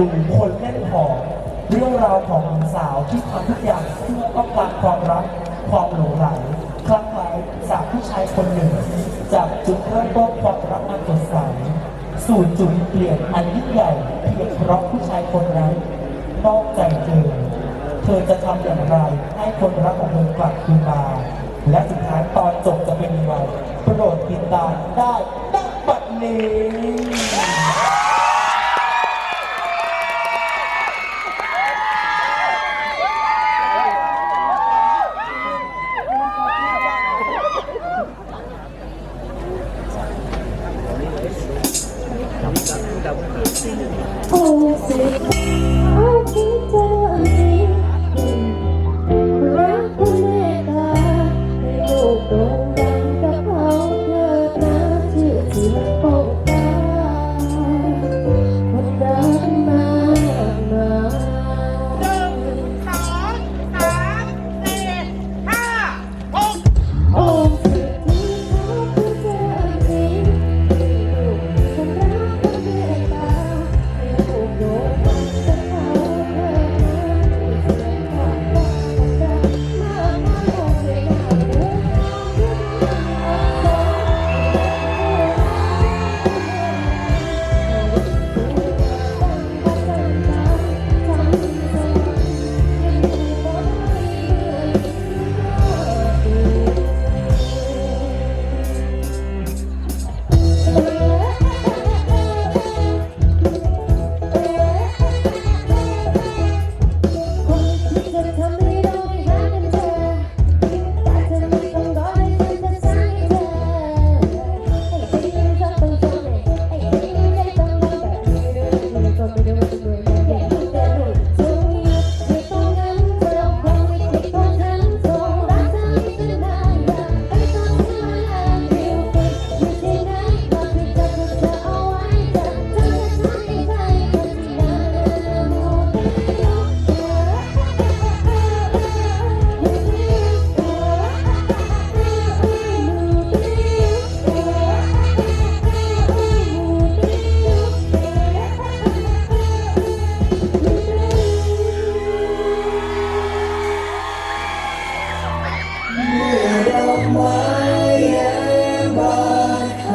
ลุงคนเล่นของเรื่องราวของหญิงสาวที่ทำทุกอย่างเพื่อต้องการความรักความหลงไหลคลั่งไคล้จากผู้ชายคนหนึ่ง จากจุดเริ่มต้นความรักอันสดใสสู่จุดเปลี่ยนอันยิ่งใหญ่เพียงเพราะผู้ชายคนนั้นนอกใจเธอเธอจะทำอย่างไรให้คนรักของเธอกลับคืนมา และสุดท้ายตอนจบจะเป็นยังไงโปรดติดตามได้ณบัดนี้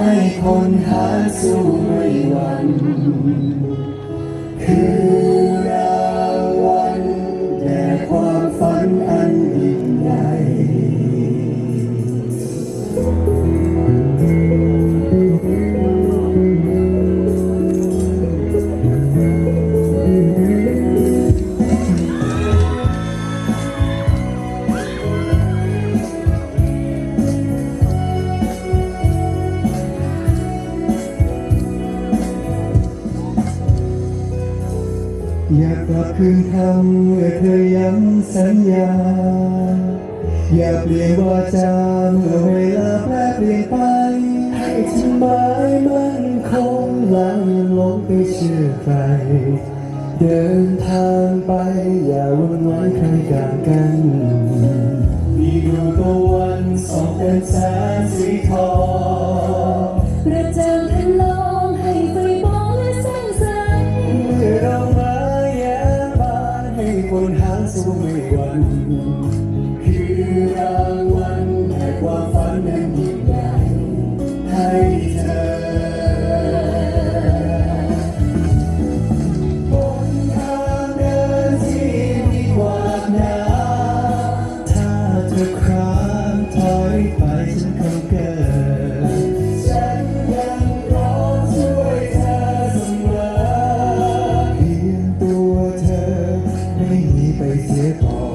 านให้คนหาสู้ไม่วัน คือ อยากกลับคืนคำเมื่อเธอย้ำสัญญา อย่าเปลี่ยนวาจาเมื่อเวลาแปรเปลี่ยนไป ให้ฉันหมายมั่นคงแล้วยังหลงไปเชื่อใคร เดินทางไปอย่าวุ่นวายใครกันกันมีดวงตะวันสองเป็นแสงสีทอง มีไ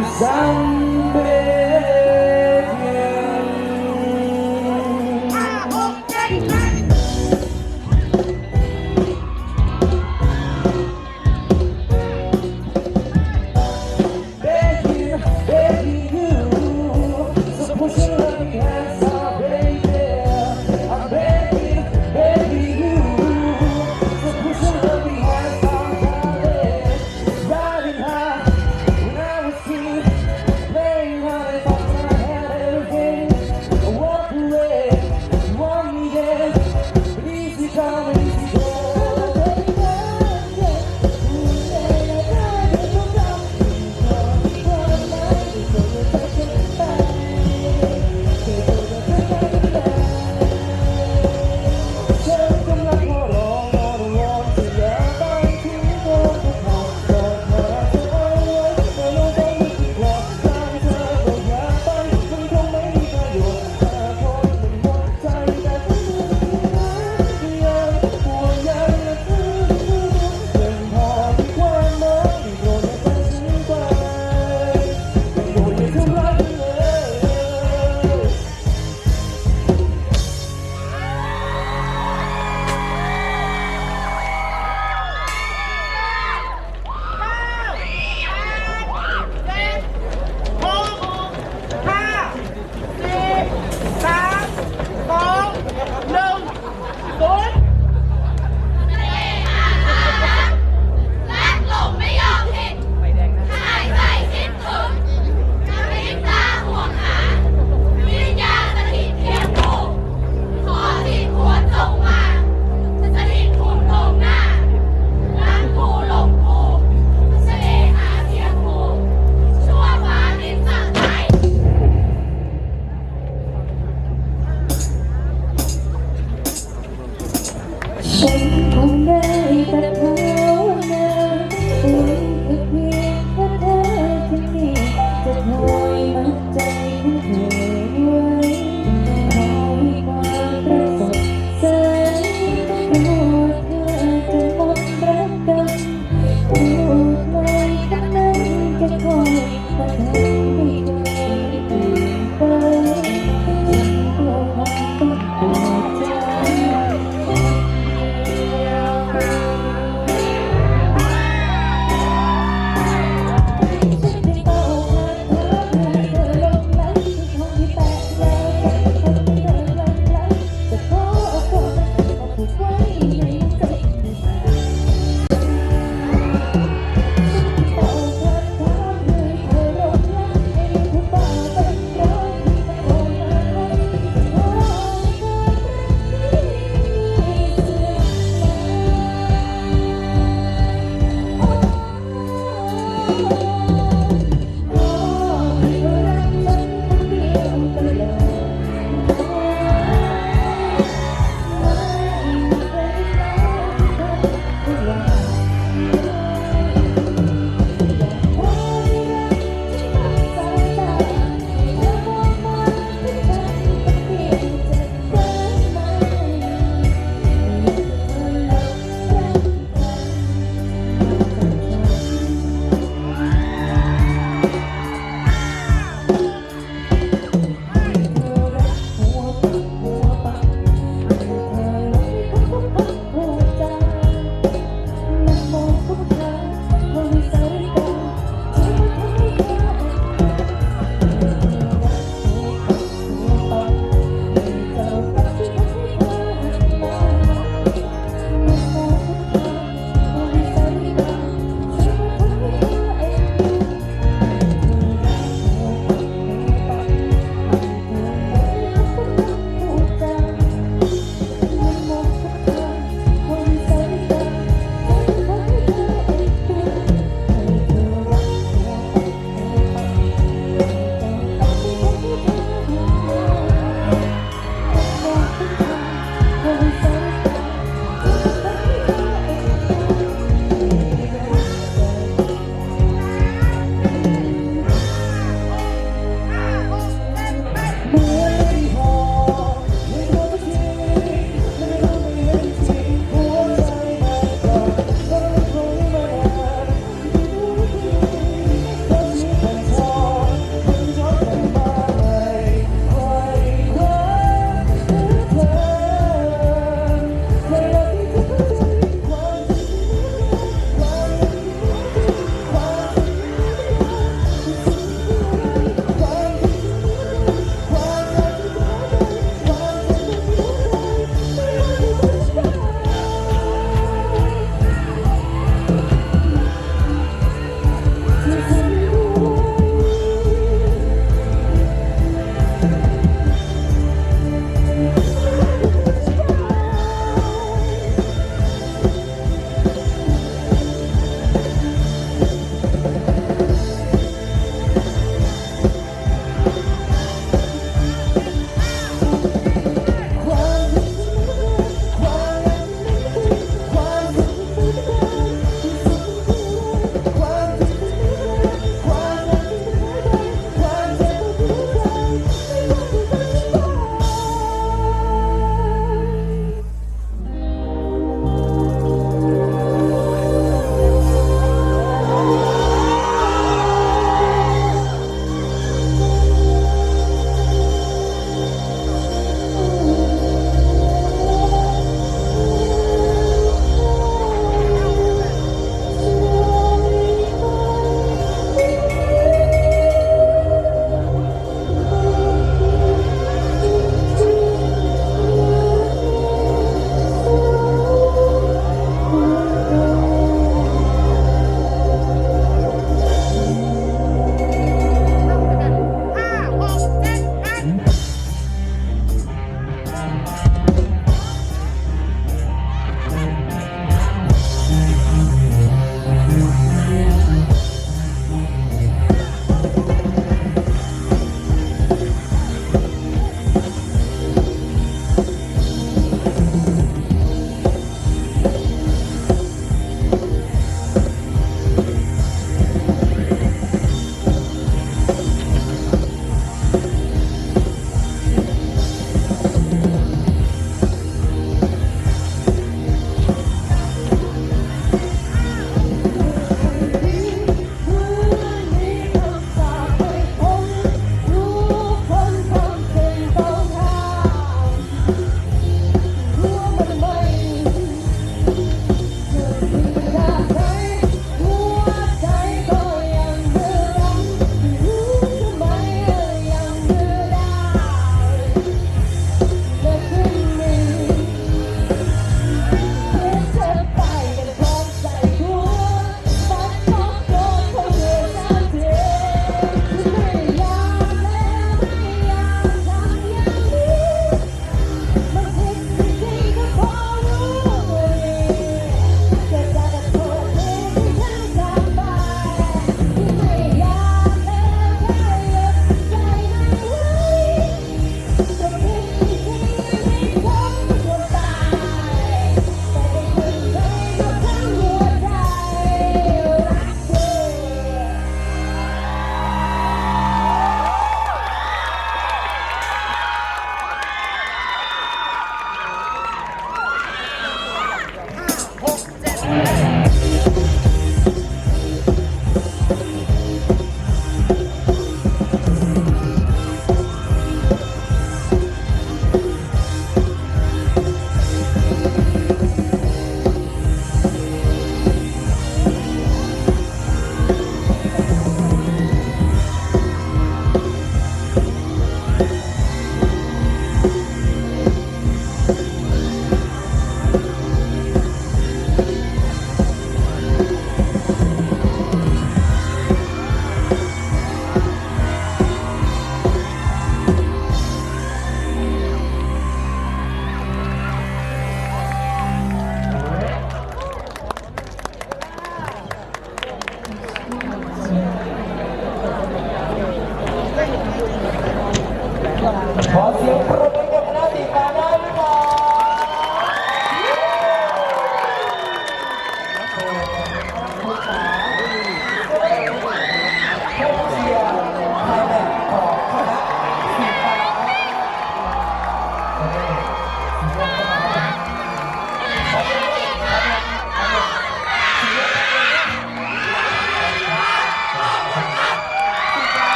down